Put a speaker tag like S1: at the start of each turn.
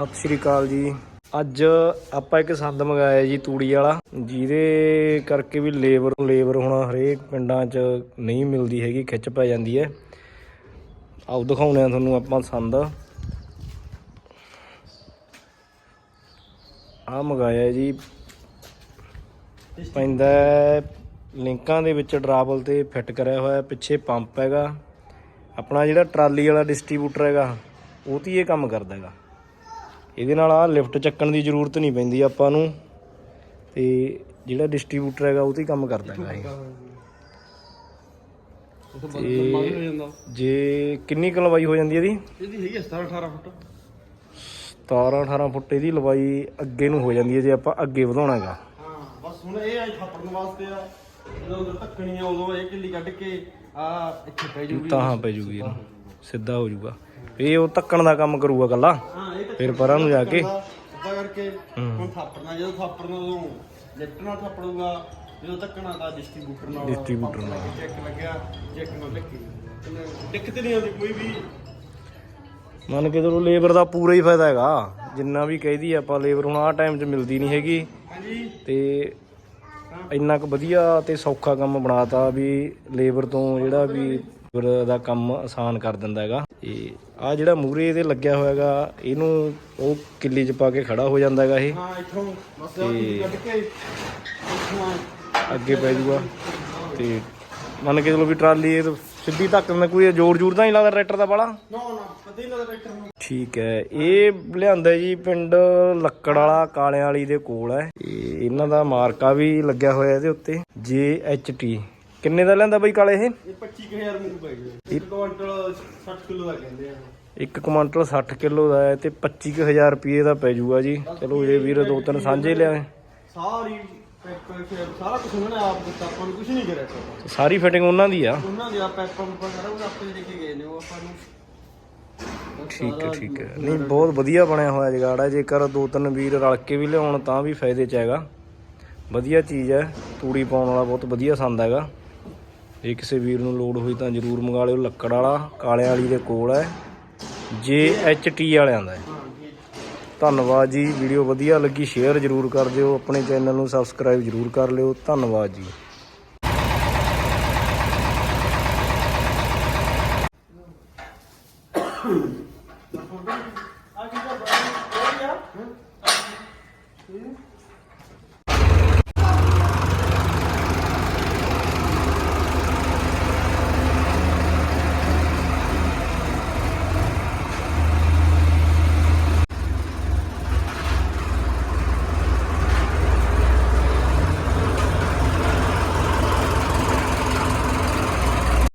S1: ਸਤਿ ਸ਼੍ਰੀ ਅਕਾਲ ਜੀ। ਅੱਜ ਆਪਾਂ ਇੱਕ ਸੰਦ ਮੰਗਾਇਆ ਜੀ ਤੂੜੀ ਵਾਲਾ, ਜਿਹਦੇ ਕਰਕੇ ਵੀ ਲੇਬਰ ਲੇਬਰ ਹੁਣ ਹਰੇਕ ਪਿੰਡਾਂ 'ਚ ਨਹੀਂ ਮਿਲਦੀ ਹੈਗੀ, ਖਿੱਚ ਪੈ ਜਾਂਦੀ ਹੈ। ਆਓ ਦਿਖਾਉਣੇ ਆ ਤੁਹਾਨੂੰ ਆਪਾਂ ਸੰਦ। ਆ ਮੰਗਾਇਆ ਜੀ, ਪੈਂਦਾ ਲਿੰਕਾਂ ਦੇ ਵਿੱਚ ਡਰਾਵਲ ਤੇ ਫਿੱਟ ਕਰਿਆ ਹੋਇਆ ਪਿੱਛੇ ਪੰਪ ਹੈਗਾ। ਆਪਣਾ ਜਿਹੜਾ ਟਰਾਲੀ ਵਾਲਾ ਡਿਸਟ੍ਰੀਬਿਊਟਰ ਹੈਗਾ, ਉਹ ਤੇ ਹੀ ਇਹ ਕੰਮ ਕਰਦਾ ਹੈਗਾ। ਇਹਦੇ ਨਾਲ ਆ ਲਿਫਟ ਚੱਕਣ ਦੀ ਜ਼ਰੂਰਤ ਨਹੀਂ ਪੈਂਦੀ ਆਪਾਂ ਨੂੰ। ਤੇ ਜਿਹੜਾ ਡਿਸਟ੍ਰੀਬਿਊਟਰ ਹੈਗਾ ਉਹ ਤੇ ਕੰਮ ਕਰਦਾ ਹੈਗਾ ਇਹ। ਜੇ ਕਿੰਨੀ ਕੁ ਲੰਬਾਈ ਹੋ ਜਾਂਦੀ ਇਹਦੀ?
S2: ਇਹਦੀ ਹੈਗੀ 17 18 ਫੁੱਟ।
S1: 17 18 ਫੁੱਟ ਇਹਦੀ ਲੰਬਾਈ ਅੱਗੇ ਨੂੰ ਹੋ ਜਾਂਦੀ ਹੈ ਜੇ ਆਪਾਂ ਅੱਗੇ ਵਧਾਉਣਾ ਹੈਗਾ।
S2: ਹਾਂ ਬਸ ਹੁਣ ਇਹ ਆਈ ਥਾਪੜਨ ਵਾਸਤੇ ਆ। ਜਦੋਂ ਉਧਰ ਧੱਕਣੀ ਆ ਉਦੋਂ ਇਹ ਕਿੱਲੀ ਕੱਢ ਕੇ ਆ ਇੱਥੇ ਪੈ ਜੂਗੀ।
S1: ਤਾਂ ਹਾਂ ਪੈ ਜੂਗੀ ਸਿੱਧਾ ਹੋ ਜੂਗਾ। ਇਹ ਉਹ ਧੱਕਣ ਦਾ ਕੰਮ ਕਰੂਗਾ ਕੱਲਾ।
S2: ਹਾਂ
S1: ਫਿਰ ਪਰਾਂ ਨੂੰ ਜਾ ਕੇ।
S2: ਸਿੱਧਾ ਕਰਕੇ ਹੁਣ ਥਾਪੜਨਾ ਜਦੋਂ ਥਾਪੜਨਾ ਉਦੋਂ ਲਿਫਟ ਨਾਲ ਥਾਪੜੂਗਾ ਜਦੋਂ ਧੱਕਣਾ ਤਾਂ ਡਿਸਟ੍ਰੀਬਿਊਟਰ ਨਾਲ
S1: Distributor ਨਾਲ।
S2: ਚੈੱਕ ਲੱਗਿਆ ਚੈੱਕ ਨਾਲ ਲੱਗੀ ਦਿੱਕਤ ਨਹੀਂ ਆਉਂਦੀ ਕੋਈ ਵੀ।
S1: ਮੰਨ ਕੇ ਚਲੋ ਲੇਬਰ ਦਾ ਪੂਰਾ ਹੀ ਫਾਇਦਾ ਹੈਗਾ। ਜਿੰਨਾ ਵੀ ਕਹਿਦੀ ਆਪਾਂ ਲੇਬਰ ਹੁਣ ਆਹ ਟਾਈਮ 'ਚ ਮਿਲਦੀ ਨਹੀਂ ਹੈਗੀ।
S2: ਹਾਂਜੀ।
S1: ਤੇ ਇੰਨਾ ਕੁ ਵਧੀਆ ਤੇ ਸੌਖਾ ਕੰਮ ਬਣਾਤਾ ਵੀ ਲੇਬਰ ਤੋਂ ਜਿਹੜਾ ਵੀ ਦਾ ਕੰਮ ਆਸਾਨ ਕਰ ਦਿੰਦਾ ਹੈਗਾ। ਤੇ ਆ ਜਿਹੜਾ ਮੂਰੇ ਇਹਦੇ ਲੱਗਿਆ ਹੋਇਆ ਹੈਗਾ ਇਹਨੂੰ ਉਹ ਕਿੱਲੀ 'ਚ ਪਾ ਕੇ ਖੜਾ ਹੋ ਜਾਂਦਾ ਹੈਗਾ ਇਹ।
S2: ਹਾਂ ਇੱਥੋਂ ਬਸ ਆਹ ਕਿੱਲੀ ਕੱਢ ਕੇ ਇੱਥੋਂ ਆ
S1: ਅੱਗੇ ਪੈ ਜਾਊਗਾ ਤੇ ਮੰਨ ਕੇ ਚਲੋ ਵੀ ਟਰਾਲੀ ਇਹ ਸਿੱਧੀ ਧੱਕ ਦਿੰਦਾ ਕੋਈ ਜ਼ੋਰ ਜ਼ੋਰ ਤਾਂ ਨਹੀਂ ਲੱਗਦਾ ਟਰੈਕਟਰ ਦਾ ਬਾਲਾ
S2: ਨਾ ਨਾ ਨਾ ਟਰੈਕਟਰ ਨੂੰ।
S1: ਠੀਕ ਹੈ ਇਹ ਲਿਆਂਦਾ ਜੀ ਪਿੰਡ ਲੱਕੜ ਵਾਲਾ ਕਾਲਿਆਂ ਵਾਲੀ ਦੇ ਕੋਲ ਹੈ। ਇਹ ਇਹਨਾਂ ਦਾ ਮਾਰਕਾ ਵੀ ਲੱਗਿਆ ਹੋਇਆ ਇਹਦੇ ਉੱਤੇ JHT ਕਿੰਨੇ ਦਾ ਲਿਆਂਦਾ ਬਈ ਕਾਲੇ ਇਹ?
S2: ਇਹ 25000 ਮੈਨੂੰ ਪੈ ਗਿਆ। ਕੁਇੰਟਲ 60 ਕਿਲੋ ਦਾ ਕਹਿੰਦੇ ਆ।
S1: ਇੱਕ ਕੁਇੰਟਲ 60 ਕਿਲੋ ਦਾ ਹੈ ਤੇ 25000 ਰੁਪਏ ਦਾ ਪੈ ਜਾਊਗਾ ਜੀ। ਚਲੋ ਇਹ ਵੀਰ ਦੋ ਤਿੰਨ ਸਾਂਝੇ ਲਿਆਏ
S2: ਸਾਰੀ ਸਾਰਾ ਕੁਝ ਉਹਨਾਂ ਨੇ ਆਪ ਦਿੱਤਾ ਆਪਾਂ ਨੂੰ ਕੁਝ ਨਹੀਂ ਕਰਿਆ
S1: ਸਾਰੀ ਫਿਟਿੰਗ ਉਹਨਾਂ ਦੀ ਆ।
S2: ਉਹਨਾਂ ਦੇ ਆ ਪੈਪਰ ਉੱਪਰ ਸਾਰਾ ਕੁਝ ਆਪੇ ਦੇ ਕੇ ਗਏ ਨੇ ਉਹ ਆਪਾਂ ਨੂੰ।
S1: ਠੀਕ ਹੈ ਠੀਕ ਹੈ। ਨਹੀਂ ਬਹੁਤ ਵਧੀਆ ਬਣਿਆ ਹੋਇਆ ਜਗਾੜ ਹੈ। ਜੇਕਰ ਦੋ ਤਿੰਨ ਵੀਰ ਰਲ ਕੇ ਵੀ ਲਿਆਉਣ ਤਾਂ ਵੀ ਫਾਇਦੇ ਚ ਹੈਗਾ। ਵਧੀਆ ਚੀਜ਼ ਹੈ। ਤੂੜੀ ਪਾਉਣ ਵਾਲਾ ਬਹੁਤ ਵਧੀਆ ਸੰਦ ਹੈਗਾ। ਜੇ ਕਿਸੇ ਵੀਰ ਨੂੰ ਲੋੜ ਹੋਈ ਤਾਂ ਜਰੂਰ ਮੰਗਾ ਲਿਓ। ਲੱਕੜ ਵਾਲਾ, ਕਾਲੇ ਵਾਲੀ ਦੇ ਕੋਲ ਹੈ। ਜੇ ਐਚ ਟੀ
S2: ਵਾਲਿਆਂ ਦਾ
S1: ਧੰਨਵਾਦ ਜੀ। ਵੀਡੀਓ ਵਧੀਆ ਲੱਗੀ, ਸ਼ੇਅਰ ਜਰੂਰ ਕਰ ਦਿਓ। ਆਪਣੇ ਚੈਨਲ ਨੂੰ ਸਬਸਕ੍ਰਾਈਬ ਜਰੂਰ ਕਰ ਲਿਓ। ਧੰਨਵਾਦ ਜੀ।